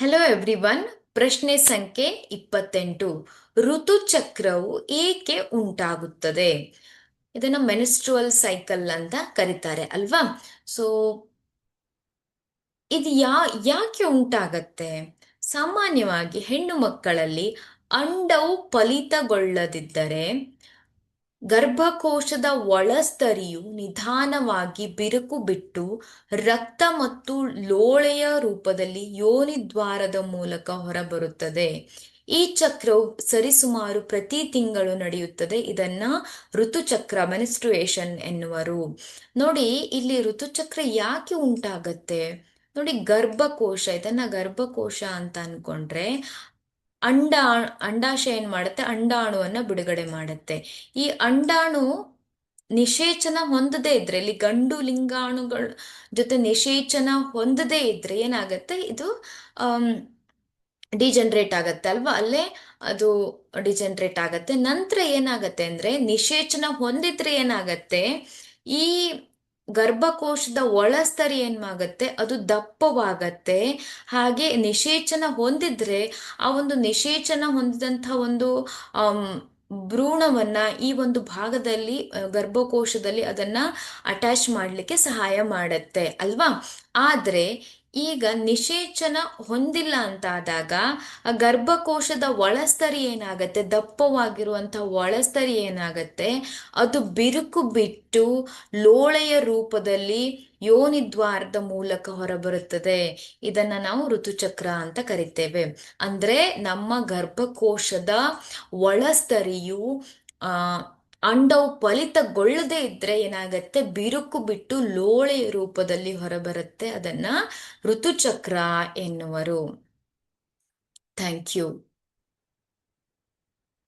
Hello everyone ಪ್ರಶ್ನೆ ಸಂಖ್ಯೆ ಇಪ್ಪತ್ತೆಂಟು. ಋತುಚಕ್ರವು ಏಕೆ ಉಂಟಾಗುತ್ತದೆ? ಇದನ್ನು ಮೆನಿಸ್ಟ್ರುವಲ್ ಸೈಕಲ್ ಅಂತ ಕರೀತಾರೆ ಅಲ್ವಾ? ಸೊ ಇದು ಯಾ, ಯಾಕೆ ಉಂಟಾಗತ್ತೆ? ಸಾಮಾನ್ಯವಾಗಿ ಹೆಣ್ಣು ಮಕ್ಕಳಲ್ಲಿ ಅಂಡವು ಫಲಿತಗೊಳ್ಳದಿದ್ದರೆ ಗರ್ಭಕೋಶದ ಒಳಸ್ತರಿಯು ನಿಧಾನವಾಗಿ ಬಿರುಕು ಬಿಟ್ಟು ರಕ್ತ ಮತ್ತು ಲೋಳೆಯ ರೂಪದಲ್ಲಿ ಯೋನಿದ್ವಾರದ ಮೂಲಕ ಹೊರಬರುತ್ತದೆ. ಈ ಚಕ್ರವು ಸರಿಸುಮಾರು ಪ್ರತಿ ತಿಂಗಳು ನಡೆಯುತ್ತದೆ. ಇದನ್ನ ಋತುಚಕ್ರ ಮೆನಿಸ್ಟ್ರುಯೇಷನ್ ಎನ್ನುವರು. ನೋಡಿ, ಇಲ್ಲಿ ಋತುಚಕ್ರ ಯಾಕೆ ಉಂಟಾಗತ್ತೆ? ನೋಡಿ, ಗರ್ಭಕೋಶ, ಇದನ್ನ ಗರ್ಭಕೋಶ ಅಂತ ಅನ್ಕೊಂಡ್ರೆ ಅಂಡ, ಅಂಡಾಶಯ ಏನ್ ಮಾಡುತ್ತೆ? ಅಂಡಾಣುವನ್ನ ಬಿಡುಗಡೆ ಮಾಡುತ್ತೆ. ಈ ಅಂಡಾಣು ನಿಷೇಚನ ಹೊಂದದೇ ಇದ್ರೆ, ಇಲ್ಲಿ ಗಂಡು ಲಿಂಗಾಣುಗಳ ಜೊತೆ ನಿಷೇಚನ ಹೊಂದದೇ ಇದ್ರೆ ಏನಾಗತ್ತೆ? ಇದು ಡಿಜನ್ರೇಟ್ ಆಗತ್ತೆ ಅಲ್ವಾ? ಅಲ್ಲೇ ಅದು ಡಿಜನ್ರೇಟ್ ಆಗತ್ತೆ. ನಂತರ ಏನಾಗತ್ತೆ ಅಂದ್ರೆ, ನಿಷೇಚನ ಹೊಂದಿದ್ರೆ ಏನಾಗತ್ತೆ? ಈ ಗರ್ಭಕೋಶದ ಒಳಸ್ತರಿ ಏನ್ಮಾಗತ್ತೆ? ಅದು ದಪ್ಪವಾಗತ್ತೆ. ಹಾಗೆ ನಿಷೇಚನ ಹೊಂದಿದ್ರೆ ಆ ಒಂದು ನಿಷೇಚನ ಹೊಂದಿದಂಥ ಒಂದು ಭ್ರೂಣವನ್ನ ಈ ಒಂದು ಭಾಗದಲ್ಲಿ ಗರ್ಭಕೋಶದಲ್ಲಿ ಅದನ್ನ ಅಟ್ಯಾಚ್ ಮಾಡಲಿಕ್ಕೆ ಸಹಾಯ ಮಾಡತ್ತೆ, ಅಲ್ವಾ? ಆದ್ರೆ ಈಗ ನಿಷೇಚನ ಹೊಂದಿಲ್ಲ ಅಂತಾದಾಗ ಗರ್ಭಕೋಶದ ಒಳಸ್ತರಿ ಏನಾಗತ್ತೆ? ದಪ್ಪವಾಗಿರುವಂಥ ಒಳಸ್ತರಿ ಏನಾಗತ್ತೆ? ಅದು ಬಿರುಕು ಬಿಟ್ಟು ಲೋಳೆಯ ರೂಪದಲ್ಲಿ ಯೋನಿದ್ವಾರದ ಮೂಲಕ ಹೊರಬರುತ್ತದೆ. ಇದನ್ನ ನಾವು ಋತುಚಕ್ರ ಅಂತ ಕರಿತೇವೆ. ಅಂದ್ರೆ ನಮ್ಮ ಗರ್ಭಕೋಶದ ಒಳಸ್ತರಿಯು, ಆ ಅಂಡವು ಫಲಿತಗೊಳ್ಳದೆ ಇದ್ರೆ ಏನಾಗತ್ತೆ? ಬಿರುಕು ಬಿಟ್ಟು ಲೋಳೆ ರೂಪದಲ್ಲಿ ಹೊರಬರುತ್ತೆ. ಅದನ್ನ ಋತುಚಕ್ರ ಎನ್ನುವರು. Thank you